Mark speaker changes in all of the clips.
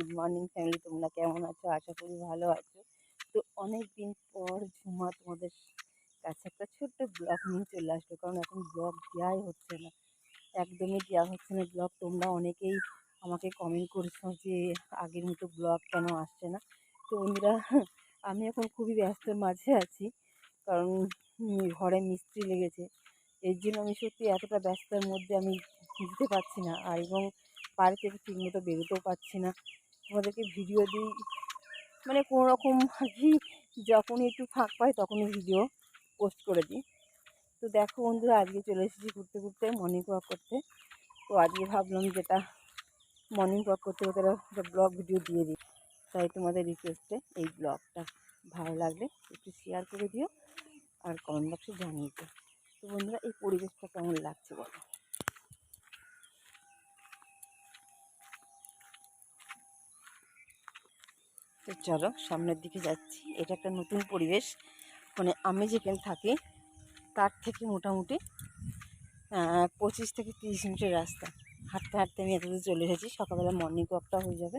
Speaker 1: Good morning family তোমরা কেমন আছো? আশা করি ভালো আছো। তো অনেক দিন পর ঝুমা তোমাদের কাছে একটা ছোট্ট ব্লগ নিয়ে চলে আসলো। কারণ এখন ব্লগ দেওয়াই হচ্ছে না। একদমই দেওয়া হচ্ছে না ব্লগ তোমরা অনেকেই আমাকে কমেন্ট করেছ যে আগের মতো ব্লগ কেন আসছে না? তো বন্ধুরা, আমি এখন খুবই ব্যস্তর মাঝে আছি। কারণ ঘরে মিস্ত্রি লেগেছে। এর জন্য আমি সত্যি এতটা ব্যস্ততার মধ্যে আমি দিতে পারছি না। আর এবং বাড়ি থেকে ঠিকমতো বেরোতেও পারছি না। তোমাদেরকে ভিডিও দিই। মানে কোনো রকম আর যখনই একটু ফাঁক পাই তখনই ভিডিও পোস্ট করে দিই। তো দেখো বন্ধুরা, আজকে চলে এসেছি ঘুরতে ঘুরতে মর্নিং ওয়াক করতে। তো আজকে ভাবলাম যেটা মর্নিং ওয়াক করতে করতে একটা ব্লগ ভিডিও দিয়ে দিই। তাই তোমাদের রিকোয়েস্টে এই ব্লগটা ভালো লাগলে একটু শেয়ার করে দিও আর কমেন্ট বক্সে জানিয়ে দিও। তো বন্ধুরা, এই পরিবেশটা কেমন লাগছে বলো? তো চলো সামনের দিকে যাচ্ছি। এটা একটা নতুন পরিবেশ। মানে আমি যেখানে থাকি, তার থেকে মোটামুটি পঁচিশ থেকে তিরিশ মিনিটের রাস্তা। হাঁটতে হাঁটতে আমি এতদূর চলে এসেছি। সকালবেলা মর্নিং ওয়াকটা হয়ে যাবে।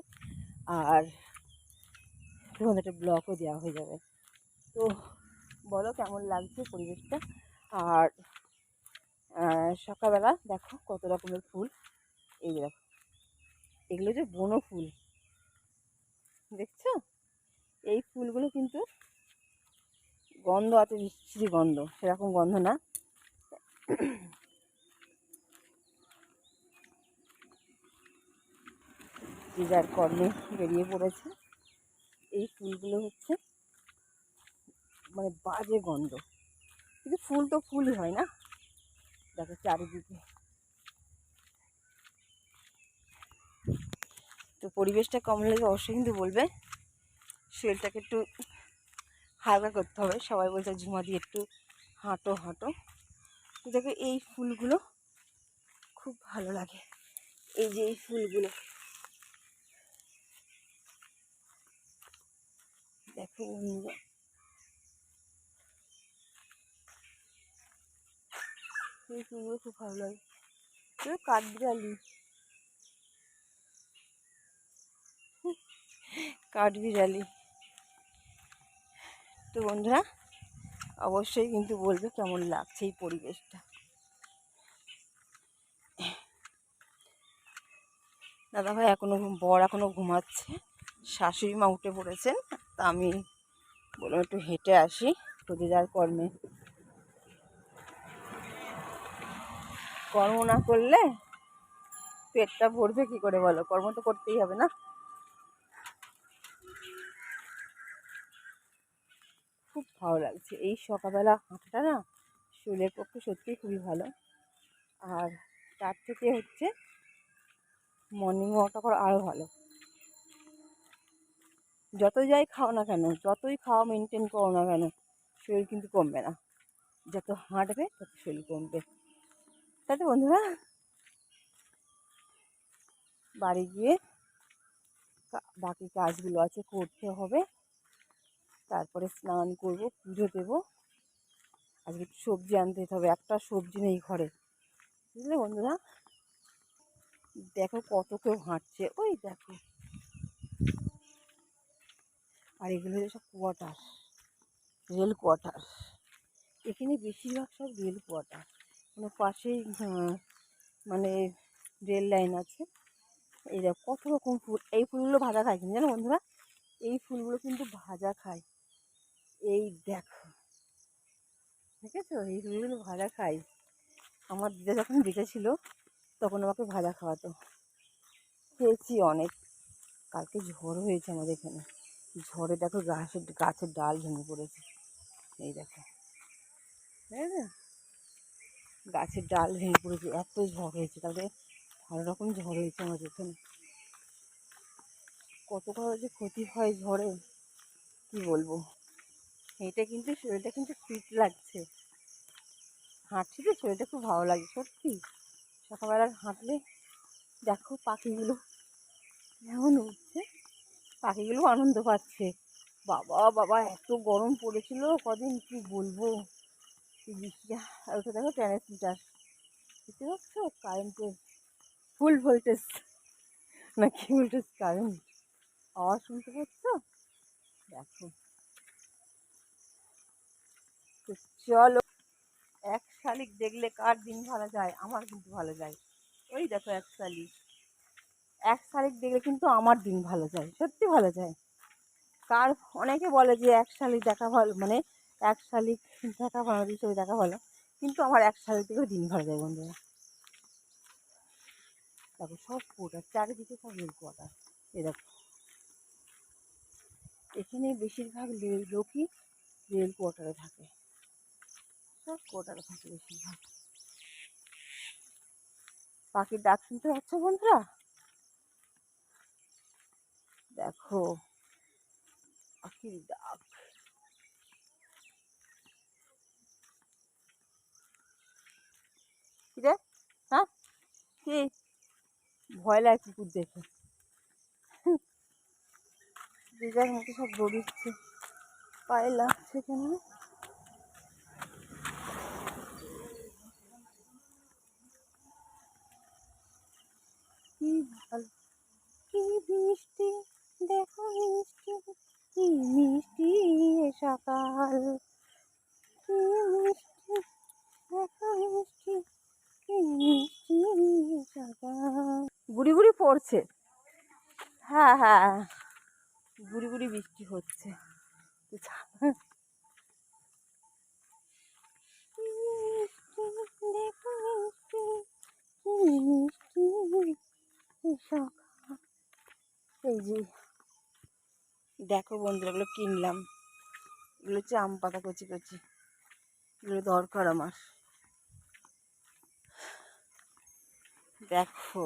Speaker 1: আর তোমাদের একটা ব্লকও দেওয়া হয়ে যাবে। তো বলো কেমন লাগছে পরিবেশটা? আর সকালবেলা দেখো কত রকমের ফুল। এই দেখো, এগুলো যে বনো ফুল দেখছ? এই ফুলগুলো কিন্তু গন্ধ আছে মিষ্টি গন্ধ, সেরকম গন্ধ না। যে যার কর্মে বেরিয়ে পড়েছে, এই ফুলগুলো হচ্ছে মানে বাজে গন্ধ। কিন্তু ফুল তো ফুলই হয় না। দেখো চারিদিকে। তো পরিবেশটা কেমন লাগে অবশ্যই কিন্তু বলবে। শরীরটাকে একটু হালকা করতে হবে। সবাই বলছে ঝুমা দিয়ে একটু হাঁটো হাঁটো। তো দেখো এই ফুলগুলো খুব ভালো লাগে। এই যে এই ফুলগুলো। দেখো বন্ধুরা। এই ফুলগুলো খুব ভালো লাগে। কাঠবিড়ালি। কাঠবিড়ালি তো বন্ধুরা, অবশ্যই কিন্তু বলবে কেমন লাগছে এই পরিবেশটা। দাদাভাই এখনও ঘুম- বর এখনও ঘুমাচ্ছে। শাশুড়ি মা উঠে পড়েছেন, তা আমি বললাম একটু হেঁটে আসি প্রতিদার কর্মে। কর্ম না করলে পেটটা ভরবে কি করে বলো? কর্ম তো করতেই হবে না। খুব ভালো লাগছে। এই সকালবেলা হাঁটাটা না শরীরের পক্ষে সত্যিই খুবই ভালো। আর তার থেকে হচ্ছে মর্নিং ওয়াকটা করা আরও ভালো। যত যাই খাও না কেন, যতই খাওয়া মেনটেন করো না কেন, শরীর কিন্তু কমবে না। যত হাঁটবে, তত শরীর কমবে। তাতে বন্ধুরা? বাড়ি গিয়ে বাকি কাজগুলো আছে, করতে হবে। তারপরে স্নান করব, পুজো দেবো। আজকে সবজি আনতে যেতে হবে, একটা সবজি নেই ঘরে। বুঝলে বন্ধুরা? দেখো কত কেউ হাঁটছে, ওই দেখো। আর এগুলো হচ্ছে সব কোয়ার্টার রেল কোয়ার্টার এখানে বেশিরভাগ সব রেল কোয়ার্টার মানে পাশেই মানে রেল লাইন আছে। এই দেখো, কত রকম ফুল, এই ফুলগুলো ভাজা খায় কিন্তু, জানো বন্ধুরা? এই ফুলগুলো কিন্তু ভাজা খায়। এই দেখো। দেখেছ এই ফুলগুলো ভাজা খাই, আমার দিদা যখন বেঁচে ছিল, তখন আমাকে ভাজা খাওয়াতো। খেয়েছি অনেক। কালকে ঝড় হয়েছে আমাদের এখানে। ঝড়ে দেখো গাছের গাছের ডাল ভেঙে পড়েছে। এই দেখো। দেখেছ গাছের ডাল ভেঙে পড়েছে। এত ঝড় হয়েছে। তাহলে ভালো রকম ঝড় হয়েছে আমাদের এখানে। কত কত যে ক্ষতি হয় ঝড়ে, কি বলব? এটা কিন্তু শরীরটা কিন্তু ফিট লাগছে। হাঁটছি তো শরীরটা খুব ভালো লাগে, সত্যি। সকালবেলা হাঁটলে দেখো পাখিগুলো কেমন উঠছে, পাখিগুলো আনন্দ পাচ্ছে। বাবা বাবা, এত গরম পড়েছিল, কদিন কি বলব? বৃষ্টিটা আর ওটা দেখো ট্রান্সমিটার দেখতে পাচ্ছ? কারেন্টের ফুল ভোল্টেজ। না কি ভোল্টেজ কারেন্ট আওয়াজ শুনতে পাচ্ছ? দেখো। তো চলো, এক শালিক দেখলে কার দিন ভালো যায়? আমার কিন্তু ভালো যায়। ওই দেখো এক শালিক। এক শালিক দেখলে কিন্তু আমার দিন ভালো যায়। সত্যি ভালো যায়। কার, অনেকে বলে যে এক শালিক দেখা ভালো মানে এক শালিক দেখা ভালো বিষয় দেখা ভালো। কিন্তু আমার এক শালিক থেকেও দিন ভালো যায় বন্ধুরা। দেখো সব কোয়াটার চারিদিকে সব রেল কোয়াটার এই দেখো। এখানে বেশিরভাগ লোকই রেল কোয়ার্টারে থাকে। সব কোয়ার্টারে থাকে বেশিরভাগ পাখির ডাক শুনতে পাচ্ছ বন্ধুরা। দেখো পাখির ডাক। রে? হ্যাঁ? কি? ভয় লাগে কুকুর দেখে। যে যার মতো সব দৌড়িচ্ছে। পায়ে লাগছে কেন? ভালো কি মিষ্টি দেখো মিষ্টি কি মিষ্টি সকাল। কি মিষ্টি দেখো মিষ্টি কি মিষ্টি সকাল। গুড়ি গুড়ি পড়ছে। হ্যাঁ হ্যাঁ। গুড়ি গুড়ি বৃষ্টি হচ্ছে। দেখো মিষ্টি কি মিষ্টি এই যে, দেখো বন্ধুরা, এগুলো কিনলাম। এগুলো হচ্ছে আম পাতা, কচি কচি। এগুলো দরকার আমার। দেখো,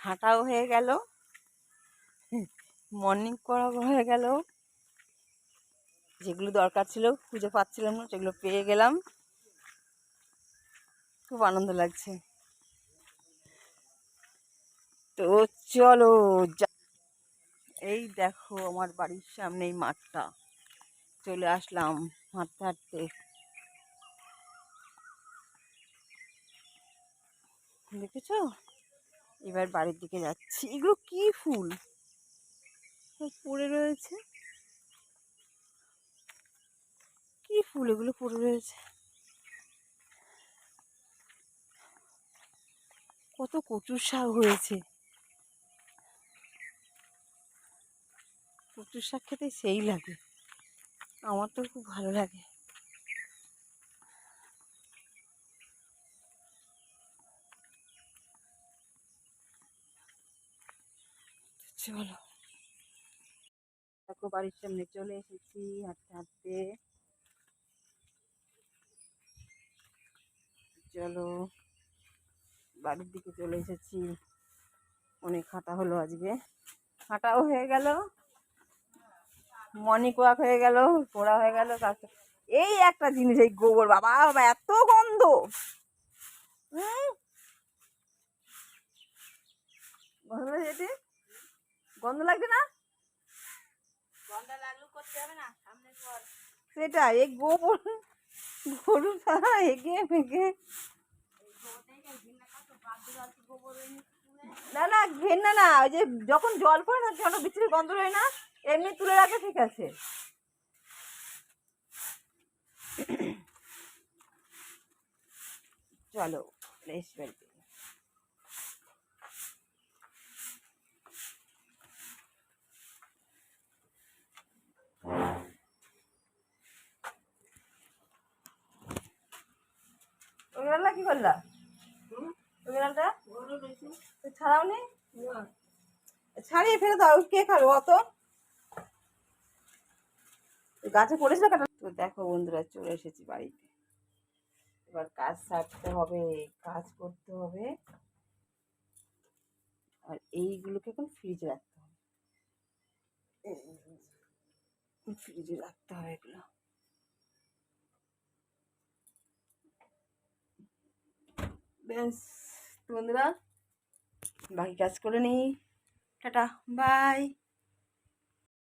Speaker 1: হাঁটাও হয়ে গেল মর্নিং করা হয়ে গেল। যেগুলো দরকার ছিল, খুঁজে পাচ্ছিলাম না, সেগুলো পেয়ে গেলাম। খুব আনন্দ লাগছে। তো চলো এই দেখো আমার বাড়ির সামনে এই মাঠটা। চলে আসলাম হাঁটতে হাঁটতে। দেখেছ? এবার বাড়ির দিকে যাচ্ছি। এগুলো কি ফুল? পড়ে রয়েছে? কি ফুল এগুলো পড়ে রয়েছে? কত কচুর শাক হয়েছে। কচুর শাক খেতে সেই লাগে। আমার তো খুব ভালো লাগে। চলো। দেখো, বাড়ির সামনে চলে এসেছি, হাঁটতে হাঁটতে। চলো, বাড়ির দিকে চলে এসেছি। অনেক হাঁটা হলো আজকে। হাঁটাও হয়ে গেল। মর্নিং ওয়াক হয়ে গেল ঘোরা হয়ে গেল তারপর এই একটা জিনিস এই গোবর বাবা বাবা এত গন্ধ। গন্ধ লাগছে গন্ধ লাগছে না? সেটা এই গোবর গরু ছাড়া এগিয়ে মেঘে না না ঘেন্না না ওই যে যখন জল পড়ে না যখন বিচ্ছিরি গন্ধ হয় না? এমনি তুলে রাখে ঠিক আছে। চলো রেস্টুরেন্ট ওই বেলা কি করলা? ওই বেলাটা ছাড়াও নি। ছাড়িয়ে ফেলে দাও কে খাবে অত গাছে পড়েছিল কাটা তো দেখো বন্ধুরা, চলে এসেছি বাড়িতে। এবার কাজ সারতে হবে, কাজ করতে হবে। আর এইগুলোকে এখন ফ্রিজে রাখতে হবে। ফ্রিজে রাখতে হবে এগুলো। ব্যাস বন্ধুরা, বাকি কাজ করে নিই। Tata, bye.